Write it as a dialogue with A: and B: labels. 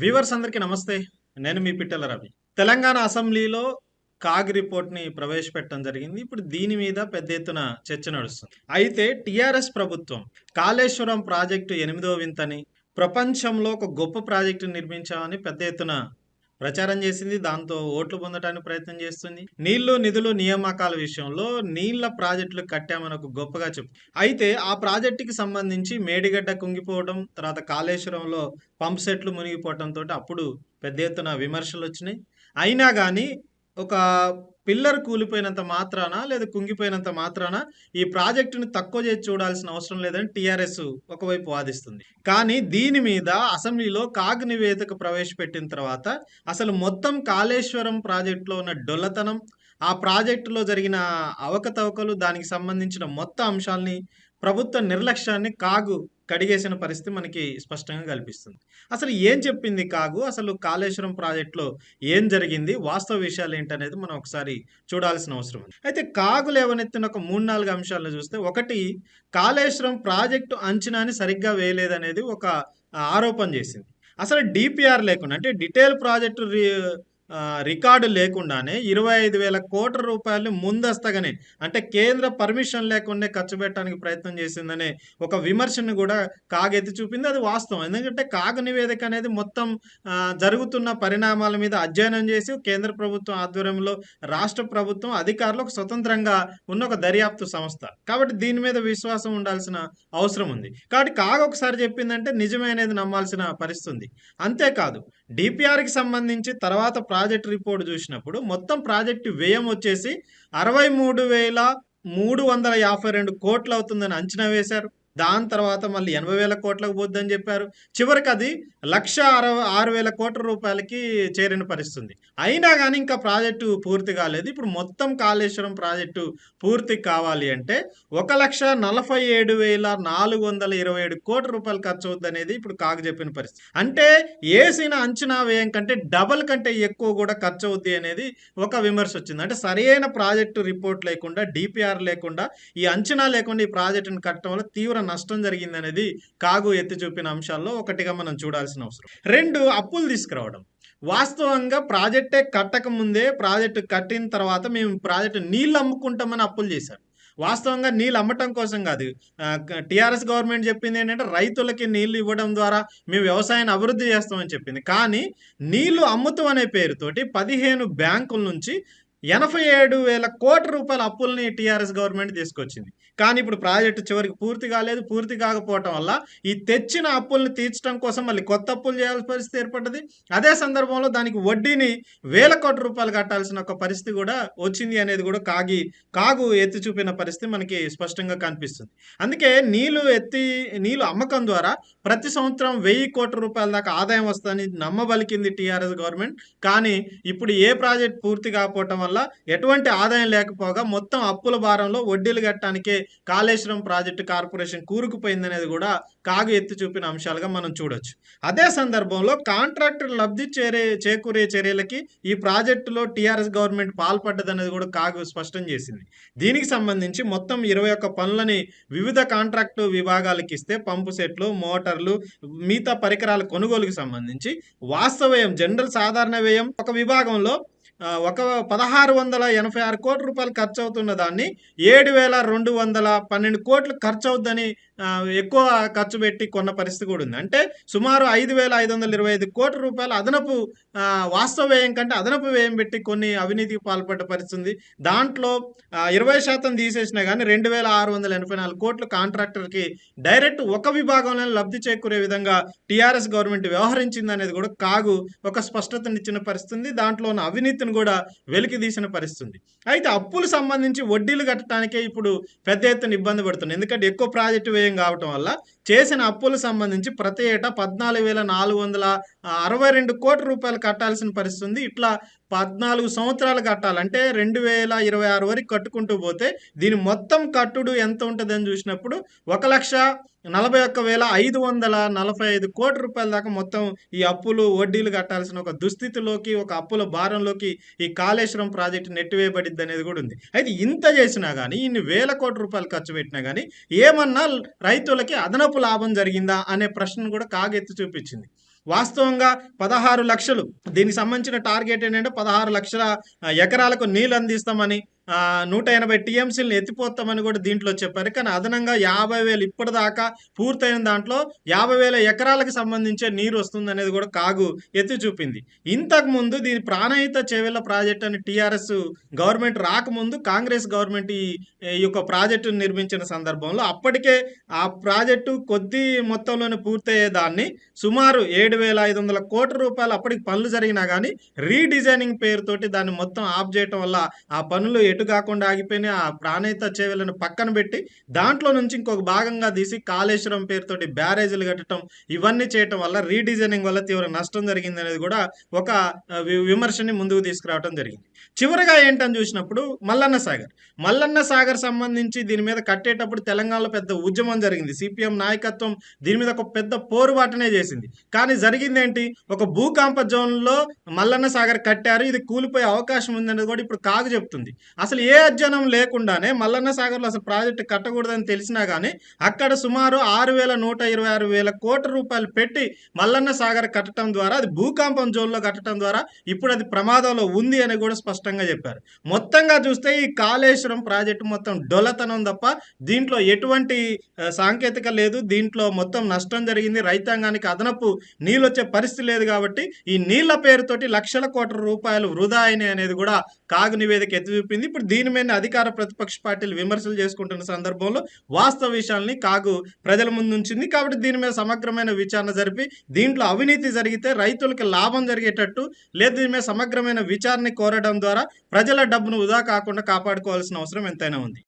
A: Viewers అందరికీ నమస్తే. నేను మీ పిట్టల రవి. తెలంగాణ అసెంబ్లీలో కాగ్ రిపోర్ట్ని ప్రవేశపెట్టడం జరిగింది. ఇప్పుడు దీని మీద పెద్ద ఎత్తున చర్చ నడుస్తుంది. అయితే టీఆర్ఎస్ ప్రభుత్వం కాళేశ్వరం ప్రాజెక్టు ఎనిమిదో వింతని ప్రపంచంలో ఒక గొప్ప ప్రాజెక్టు నిర్మించామని పెద్ద ఎత్తున ప్రచారం చేసింది దాంతో ఓట్లు పొందడానికి ప్రయత్నం చేస్తుంది. నీళ్ళు నిధులు నియామకాల విషయంలో నీళ్ళ ప్రాజెక్టులు కట్టామని ఒక గొప్పగా చెప్పు. అయితే ఆ ప్రాజెక్టుకి సంబంధించి మేడిగడ్డ కుంగిపోవడం తర్వాత కాళేశ్వరంలో పంప్ సెట్లు మునిగిపోవడంతో అప్పుడు పెద్ద ఎత్తున విమర్శలు వచ్చినాయి. అయినా కానీ ఒక పిల్లర్ కూలిపోయినంత మాత్రాన లేదా కుంగిపోయినంత మాత్రాన? ఈ ప్రాజెక్టును తక్కువ చేసి చూడాల్సిన అవసరం లేదని టీఆర్ఎస్ ఒకవైపు వాదిస్తుంది. కానీ దీని మీద అసెంబ్లీలో కాగ్ నివేదిక ప్రవేశపెట్టిన తర్వాత అసలు మొత్తం కాళేశ్వరం ప్రాజెక్టులో ఉన్న డొల్లతనం ఆ ప్రాజెక్టులో జరిగిన అవకతవకలు దానికి సంబంధించిన మొత్తం అంశాలని ప్రభుత్వ నిర్లక్ష్యాన్ని కాగు కడిగేసిన పరిస్థితి మనకి స్పష్టంగా కల్పిస్తుంది. అసలు ఏం చెప్పింది కాగు? అసలు కాళేశ్వరం ప్రాజెక్టులో ఏం జరిగింది? వాస్తవ విషయాలు ఏంటనేది మనం ఒకసారి చూడాల్సిన అవసరం ఉంది. అయితే కాగు లేవనెత్తిన ఒక మూడు నాలుగు అంశాలను చూస్తే ఒకటి కాళేశ్వరం ప్రాజెక్టు అంచనాని సరిగ్గా వేయలేదనేది ఒక ఆరోపణ చేసింది. అసలు డిపిఆర్ లేకుండా అంటే డీటెయిల్ ప్రాజెక్టు రి రికార్డు లేకుండానే ఇరవై ఐదు వేల కోట్ల రూపాయలు ముందస్తగానే అంటే కేంద్ర పర్మిషన్ లేకుండా ఖర్చు పెట్టడానికి ప్రయత్నం చేసిందనే ఒక విమర్శను కూడా కాగెత్తి చూపింది. అది వాస్తవం. ఎందుకంటే కాగ నివేదిక అనేది మొత్తం జరుగుతున్న పరిణామాల మీద అధ్యయనం చేసి కేంద్ర ప్రభుత్వం ఆధ్వర్యంలో రాష్ట్ర ప్రభుత్వం అధికారులకు స్వతంత్రంగా ఉన్న ఒక దర్యాప్తు సంస్థ. కాబట్టి దీని మీద విశ్వాసం ఉండాల్సిన అవసరం ఉంది. కాబట్టి కాగ ఒకసారి చెప్పిందంటే నిజమే అనేది నమ్మాల్సిన పరిస్థితి ఉంది. అంతేకాదు డిపిఆర్కి సంబంధించి తర్వాత ప్రాజెక్ట్ రిపోర్ట్ చూసినప్పుడు మొత్తం ప్రాజెక్టు వ్యయం వచ్చేసి అరవై మూడు వేల మూడు వందల యాభై రెండు కోట్లు అవుతుందని అంచనా వేశారు. దాని తర్వాత మళ్ళీ ఎనభై వేల కోట్లకు పోద్దని చెప్పారు. చివరికి అది లక్ష అరవై ఆరు వేల కోట్ల రూపాయలకి చేరిన పరిస్థితుంది. అయినా కానీ ఇంకా ప్రాజెక్టు పూర్తి కాలేదు. ఇప్పుడు మొత్తం కాళేశ్వరం ప్రాజెక్టు పూర్తి కావాలి అంటే ఒక లక్ష నలభై ఏడు వేల నాలుగు వందల ఇరవై ఏడు కోట్ల రూపాయలు ఖర్చు అవుద్ది అనేది ఇప్పుడు కాకు చెప్పిన పరిస్థితి. అంటే వేసిన అంచనా వ్యయం కంటే డబల్ కంటే ఎక్కువ కూడా ఖర్చు అవుద్ది అనేది ఒక విమర్శ వచ్చింది. అంటే సరైన ప్రాజెక్టు రిపోర్ట్ లేకుండా డిపిఆర్ లేకుండా ఈ అంచనా లేకుండా ఈ ప్రాజెక్టును కట్టడం వల్ల తీవ్ర నష్టం జరిగింది అనేది కాగు ఎత్తి చూపిన అంశాల్లో ఒకటిగా మనం చూడాల్సిన అవసరం. రెండు అప్పులు తీసుకురావడం. వాస్తవంగా ప్రాజెక్టే కట్టక ముందే ప్రాజెక్టు కట్టిన తర్వాత మేము ప్రాజెక్టు నీళ్ళు అమ్ముకుంటామని అప్పులు చేశారు. వాస్తవంగా నీళ్ళు అమ్మటం కోసం కాదు. టీఆర్ఎస్ గవర్నమెంట్ చెప్పింది ఏంటంటే రైతులకి నీళ్ళు ఇవ్వడం ద్వారా మేము వ్యవసాయాన్ని అభివృద్ధి చేస్తామని చెప్పింది. కానీ నీళ్ళు అమ్ముతాం అనే పేరుతోటి పదిహేను బ్యాంకుల నుంచి ఎనభై ఏడు వేల కోట్ల రూపాయల అప్పుల్ని టీఆర్ఎస్ గవర్నమెంట్ తీసుకొచ్చింది. కానీ ఇప్పుడు ప్రాజెక్టు చివరికి పూర్తి కాలేదు. పూర్తి కాకపోవటం వల్ల ఈ తెచ్చిన అప్పుల్ని తీర్చడం కోసం మళ్ళీ కొత్త అప్పులు చేయాల్సిన పరిస్థితి ఏర్పడ్డది. అదే సందర్భంలో దానికి వడ్డీని వేల కోట్ల రూపాయలు కట్టాల్సిన ఒక పరిస్థితి కూడా వచ్చింది అనేది కూడా కాగి కాగు ఎత్తి చూపిన పరిస్థితి మనకి స్పష్టంగా కనిపిస్తుంది. అందుకే నీళ్ళు ఎత్తి నీళ్ళు అమ్మకం ద్వారా ప్రతి సంవత్సరం వెయ్యి కోట్ల రూపాయల దాకా ఆదాయం వస్తుందని నమ్మబలికింది టీఆర్ఎస్ గవర్నమెంట్. కానీ ఇప్పుడు ఏ ప్రాజెక్ట్ పూర్తి కాకపోవటం వల్ల ఎటువంటి ఆదాయం లేకపోగా మొత్తం అప్పుల భారంలో వడ్డీలు కట్టడానికే కాళేశ్వరం ప్రాజెక్టు కార్పొరేషన్ కూరుకుపోయిందనేది కూడా కాగు ఎత్తి చూపిన అంశాలుగా మనం చూడొచ్చు. అదే సందర్భంలో కాంట్రాక్టర్ లబ్ధి చేరే చేకూరే చర్యలకి ఈ ప్రాజెక్టులో టీఆర్ఎస్ గవర్నమెంట్ పాల్పడ్డదనేది కూడా కాగు స్పష్టం చేసింది. దీనికి సంబంధించి మొత్తం ఇరవై ఒక్క పనులని వివిధ కాంట్రాక్టు విభాగాలకు ఇస్తే పంపు సెట్లు మోటార్లు మిగతా పరికరాల కొనుగోలుకు సంబంధించి వాస్తవ వ్యయం జనరల్ సాధారణ వ్యయం ఒక విభాగంలో ఒక పదహారు వందల ఎనభై ఆరు కోట్ల రూపాయలు ఖర్చు అవుతున్న దాన్ని ఏడు వేల రెండు వందల పన్నెండు కోట్లు ఖర్చు అవుద్దని ఎక్కువ ఖర్చు పెట్టి కొన్న పరిస్థితి కూడా ఉంది. అంటే సుమారు ఐదు వేల ఐదు వందల ఇరవై ఐదు కోట్ల రూపాయలు అదనపు వాస్తవ వ్యయం కంటే అదనపు వ్యయం పెట్టి కొన్ని అవినీతికి పాల్పడ్డ పరిస్థితి ఉంది. దాంట్లో ఇరవై శాతం తీసేసినా కానీ రెండు వేల ఆరు వందల ఎనభై నాలుగు కోట్లు కాంట్రాక్టర్కి డైరెక్ట్ ఒక విభాగంలో లబ్ధి చేకూరే విధంగా టీఆర్ఎస్ గవర్నమెంట్ వ్యవహరించింది అనేది కూడా కాగు ఒక స్పష్టతనిచ్చిన పరిస్థితి ఉంది. దాంట్లో ఉన్న అవినీతిని కూడా వెలికి తీసిన పరిస్థితి ఉంది. అయితే అప్పులు సంబంధించి వడ్డీలు కట్టడానికే ఇప్పుడు పెద్ద ఎత్తున ఇబ్బంది పడుతుంది ఎందుకంటే ఎక్కువ ప్రాజెక్టు వ్యయం కావటం వల్ల చేసిన అప్పులు సంబంధించి ప్రతి ఏటా పద్నాలుగు వేల నాలుగు వందల అరవై రెండు కోట్ల రూపాయలు కట్టాల్సిన పరిస్థితి ఉంది. ఇట్లా పద్నాలుగు సంవత్సరాలు కట్టాలంటే రెండు వేల ఇరవై ఆరు వరకు కట్టుకుంటూ పోతే దీని మొత్తం కట్టుడు ఎంత ఉంటుందని చూసినప్పుడు ఒక లక్ష నలభై ఒక్క వేల ఐదు వందల నలభై ఐదు కోట్ల రూపాయల దాకా మొత్తం ఈ అప్పులు వడ్డీలు కట్టాల్సిన ఒక దుస్థితిలోకి ఒక అప్పుల భారంలోకి ఈ కాళేశ్వరం ప్రాజెక్టు నెట్టివేయబడిద్ది అనేది కూడా ఉంది. అయితే ఇంత చేసినా కానీ ఇన్ని వేల కోట్ల రూపాయలు ఖర్చు పెట్టినా కానీ ఏమన్నా రైతులకి అదనపు లాభం జరిగిందా అనే ప్రశ్నను కూడా కాగెత్తి చూపించింది. వాస్తవంగా పదహారు లక్షలు దీనికి సంబంధించిన టార్గెట్ ఏంటంటే పదహారు లక్షల ఎకరాలకు నీళ్ళు అందిస్తామని నూట ఎనభై టీఎంసీలను ఎత్తిపోతామని కూడా దీంట్లో చెప్పారు. కానీ అదనంగా యాభై వేలు ఇప్పటిదాకా పూర్తయిన దాంట్లో యాభై వేల ఎకరాలకు సంబంధించే నీరు వస్తుంది అనేది కూడా కాగు ఎత్తి చూపింది. ఇంతకుముందు దీని ప్రాణహిత చెవిల ప్రాజెక్ట్ అని టీఆర్ఎస్ గవర్నమెంట్ రాకముందు కాంగ్రెస్ గవర్నమెంట్ ఈ యొక్క ప్రాజెక్టును నిర్మించిన సందర్భంలో అప్పటికే ఆ ప్రాజెక్టు కొద్ది మొత్తంలోనే పూర్తయ్యే దాన్ని సుమారు ఏడు వేల ఐదు వందల కోట్ల రూపాయలు అప్పటికి పనులు జరిగినా కానీ రీడిజైనింగ్ పేరుతోటి దాన్ని మొత్తం ఆఫ్ చేయటం వల్ల ఆ పనులు ఎటు కాకుండా ఆగిపోయినాయి ఆ ప్రాణహిత చేవలను పక్కన పెట్టి దాంట్లో నుంచి ఇంకొక భాగంగా తీసి కాళేశ్వరం పేరుతోటి బ్యారేజీలు కట్టడం ఇవన్నీ చేయటం వల్ల రీడిజైనింగ్ వల్ల తీవ్ర నష్టం జరిగింది అనేది కూడా ఒక వి- విమర్శని ముందుకు తీసుకురావడం జరిగింది. చివరగా ఏంటని చూసినప్పుడు మల్లన్న సాగర్. మల్లన్న సాగర్ సంబంధించి దీని మీద కట్టేటప్పుడు తెలంగాణలో పెద్ద ఉద్యమం జరిగింది. సిపిఎం నాయకత్వం దీని మీద ఒక పెద్ద పోరుబాటనే చేసింది. కానీ జరిగింది ఏంటి ఒక భూకంప జోన్లో మల్లన్న సాగర్ కట్టారు. ఇది కూలిపోయే అవకాశం ఉందనేది కూడా ఇప్పుడు కాగు చెప్తుంది. అసలు ఏ అధ్యయనం లేకుండానే మల్లన్న సాగర్లో అసలు ప్రాజెక్టు కట్టకూడదని తెలిసినా కానీ అక్కడ సుమారు ఆరు వేల నూట ఇరవై ఆరు వేల కోట్ల రూపాయలు పెట్టి మల్లన్న సాగర్ కట్టడం ద్వారా అది భూకంపం జోన్లో కట్టడం ద్వారా ఇప్పుడు అది ప్రమాదంలో ఉంది అని కూడా స్పష్టంగా చెప్పారు. మొత్తంగా చూస్తే ఈ కాళేశ్వరం ప్రాజెక్టు మొత్తం డొలతనం తప్ప దీంట్లో ఎటువంటి సాంకేతిక లేదు. దీంట్లో మొత్తం నష్టం జరిగింది. రైతాంగానికి అదనపు నీళ్ళు వచ్చే పరిస్థితి లేదు కాబట్టి ఈ నీళ్ళ పేరుతోటి లక్షల కోట్ల రూపాయలు వృధా అయినాయి అనేది కూడా కాగు నివేదిక ఎత్తి చూపింది ఇప్పుడు దీని మీద అధికార ప్రతిపక్ష పార్టీలు విమర్శలు చేసుకుంటున్న సందర్భంలో వాస్తవ విషయాల్ని కాగు ప్రజల ముందు ఉంచింది. కాబట్టి దీని మీద సమగ్రమైన విచారణ జరిపి దీంట్లో అవినీతి జరిగితే రైతులకు లాభం జరిగేటట్టు లేదు. దీని మీద సమగ్రమైన విచారణ కోరడం ద్వారా ప్రజల డబ్బును వృధా కాకుండా కాపాడుకోవాల్సిన అవసరం ఎంతైనా ఉంది.